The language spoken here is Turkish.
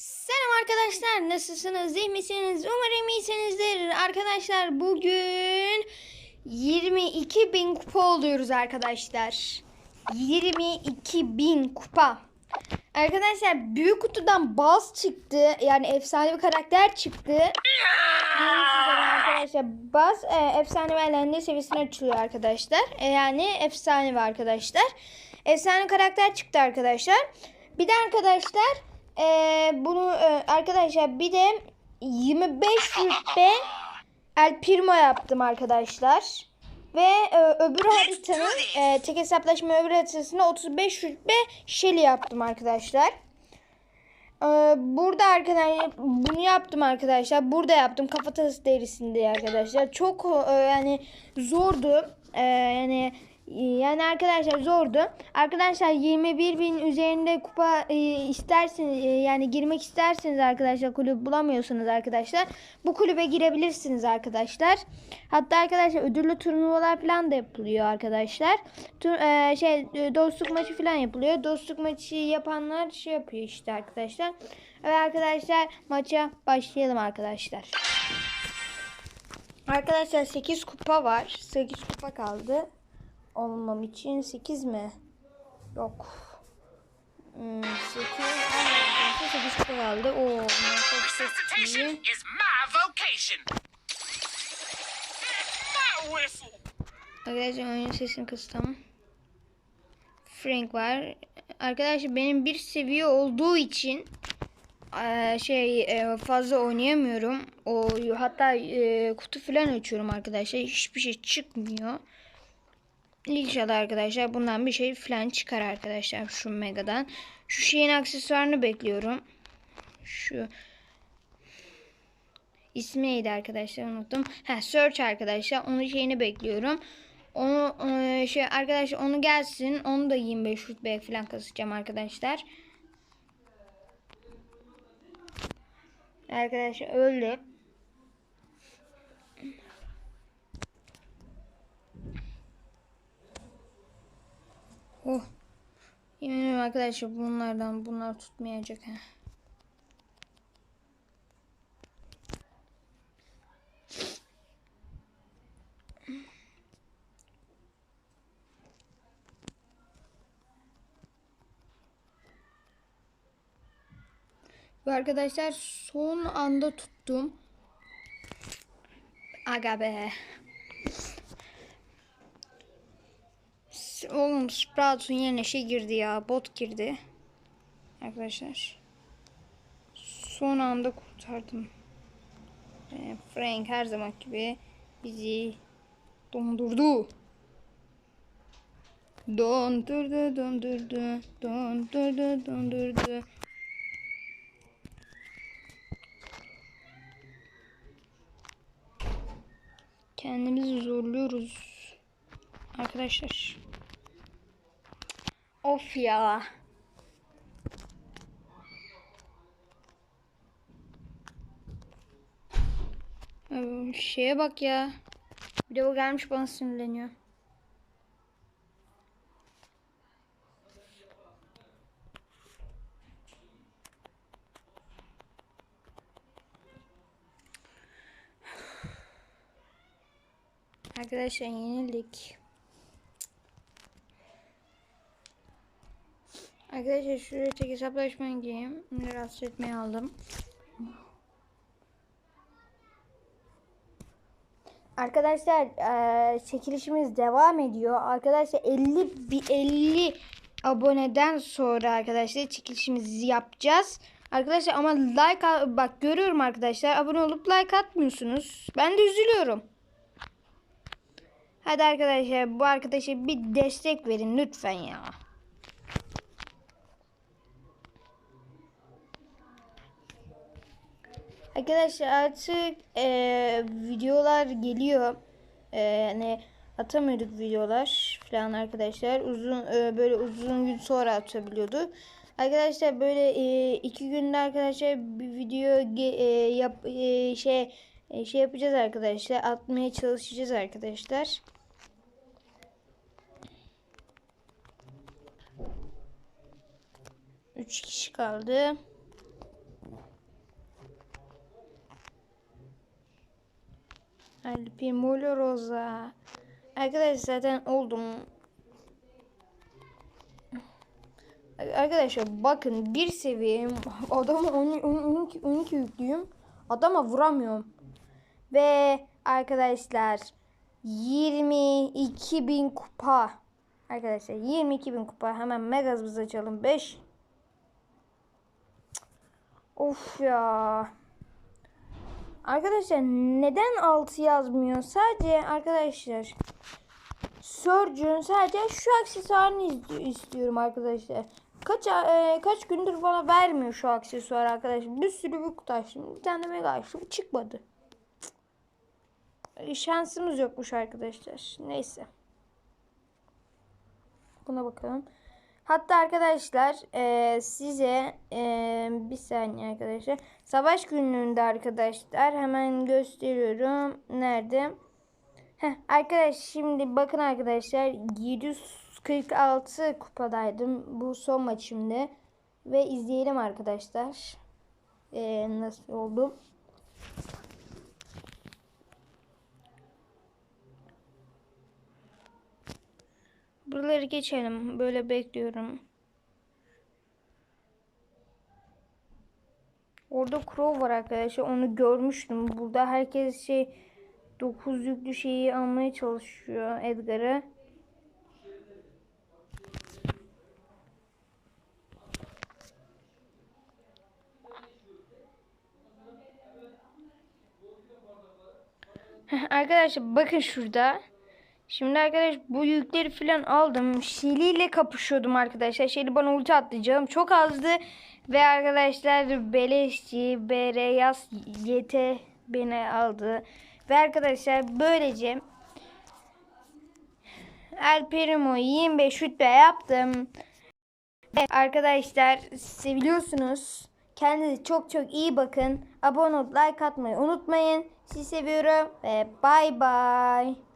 Selam arkadaşlar nasılsınız iyi misiniz? Umarım iyisinizdir. Arkadaşlar bugün 22 bin kupa oluyoruz arkadaşlar. 22 bin kupa. Arkadaşlar büyük kutudan baz çıktı yani efsane bir karakter çıktı. Arkadaşlar baz e, efsane ve seviyesine açılıyor arkadaşlar. E, yani efsane ve arkadaşlar. Efsane karakter çıktı arkadaşlar. Bir de arkadaşlar e, bunu e, arkadaşlar bir de 25 rütbe El Primo yaptım arkadaşlar. Ve e, öbür haritanın e, tek hesaplaşma öbür haritasında 35 rütbe Shelly yaptım arkadaşlar. E, burada arkadaşlar bunu yaptım arkadaşlar. Burada yaptım kafatası derisinde arkadaşlar. Çok e, yani zordu. E, yani yani arkadaşlar zordu. Arkadaşlar 21 bin üzerinde kupa e, isterseniz e, yani girmek isterseniz arkadaşlar kulüp bulamıyorsunuz arkadaşlar. Bu kulübe girebilirsiniz arkadaşlar. Hatta arkadaşlar ödüllü turnuvalar falan da yapılıyor arkadaşlar. Tur, e, şey e, dostluk maçı falan yapılıyor. Dostluk maçı yapanlar şey yapıyor işte arkadaşlar. Evet arkadaşlar maça başlayalım arkadaşlar. Arkadaşlar 8 kupa var. 8 kupa kaldı olmam için 8 mi? Yok. Hmm, 8. Aynen, 8 kupa kaldı. Oo, çok iyi. Arkadaşlar oyunun sesini kıstım. Frank var. Arkadaşlar benim bir seviye olduğu için eee, şey eee, fazla oynayamıyorum. O hatta eee, kutu falan açıyorum arkadaşlar. Hiçbir şey çıkmıyor. İnşallah arkadaşlar bundan bir şey falan çıkar arkadaşlar şu megadan. Şu şeyin aksesuarını bekliyorum. Şu ismi neydi arkadaşlar unuttum. Ha search arkadaşlar. Onun şeyini bekliyorum. Onu e, şey arkadaşlar onu gelsin. Onu da 25 rütbeye falan kasacağım arkadaşlar. Arkadaşlar öyle. Oh. Yemin ederim arkadaşlar bunlardan bunlar tutmayacak ha. Ve arkadaşlar son anda tuttum. Aga be. Oğlum Sprout'un yerine şey girdi ya. Bot girdi. Arkadaşlar. Son anda kurtardım. Ee, Frank her zaman gibi bizi dondurdu. Dondurdu, dondurdu, dondurdu, dondurdu. Kendimizi zorluyoruz. Arkadaşlar. Of ya. Ee, Şeye bak ya. Bir de o gelmiş bana sinirleniyor. Arkadaşlar yenildik. Arkadaşlar şuraya tek hesaplaşmaya gireyim. Rahatsız etmeye aldım. Arkadaşlar eee, çekilişimiz devam ediyor. Arkadaşlar 50 bir 50 aboneden sonra arkadaşlar çekilişimizi yapacağız. Arkadaşlar ama like bak görüyorum arkadaşlar abone olup like atmıyorsunuz. Ben de üzülüyorum. Hadi arkadaşlar bu arkadaşa bir destek verin lütfen ya. Arkadaşlar artık eee, videolar geliyor. Eee, yani atamıyorduk videolar falan arkadaşlar. Uzun eee, böyle uzun gün sonra atabiliyordu. Arkadaşlar böyle eee, iki günde arkadaşlar bir video ge- eee, yap eee, şey eee, şey yapacağız arkadaşlar. Atmaya çalışacağız arkadaşlar. Üç kişi kaldı. Alpimolo Rosa. Arkadaşlar zaten oldum. Arkadaşlar bakın bir seviyeyim. Adama 12, 12 yüklüyüm. Adama vuramıyorum. Ve arkadaşlar 22 bin kupa. Arkadaşlar 22 bin kupa. Hemen mega hız açalım. 5. Of ya. Arkadaşlar neden 6 yazmıyor? Sadece arkadaşlar Surgeon sadece şu aksesuarını isti- istiyorum arkadaşlar. Kaç e, kaç gündür bana vermiyor şu aksesuar arkadaşlar. Bir sürü bir kutu açtım. Bir tane mega açtım. Çıkmadı. E, Şansımız yokmuş arkadaşlar. Neyse. Buna bakalım. Hatta arkadaşlar e, size e, bir saniye arkadaşlar. Savaş günlüğünde arkadaşlar hemen gösteriyorum. Nerede? Heh, arkadaş şimdi bakın arkadaşlar 746 kupadaydım bu son maçımda. Ve izleyelim arkadaşlar. E, nasıl oldu? Buraları geçelim. Böyle bekliyorum. Orada Crow var arkadaşlar. Onu görmüştüm. Burada herkes şey 9 yüklü şeyi almaya çalışıyor Edgar'ı. Arkadaşlar bakın şurada. Şimdi arkadaş bu yükleri falan aldım. Şili ile kapışıyordum arkadaşlar. Şili bana ulti attı canım. Çok azdı. Ve arkadaşlar beleşçi BR yaz YT beni aldı. Ve arkadaşlar böylece El Primo'yu 25 rütbe yaptım. Ve arkadaşlar seviliyorsunuz. Kendinize çok çok iyi bakın. Abone olup like atmayı unutmayın. Sizi seviyorum ve bay bay.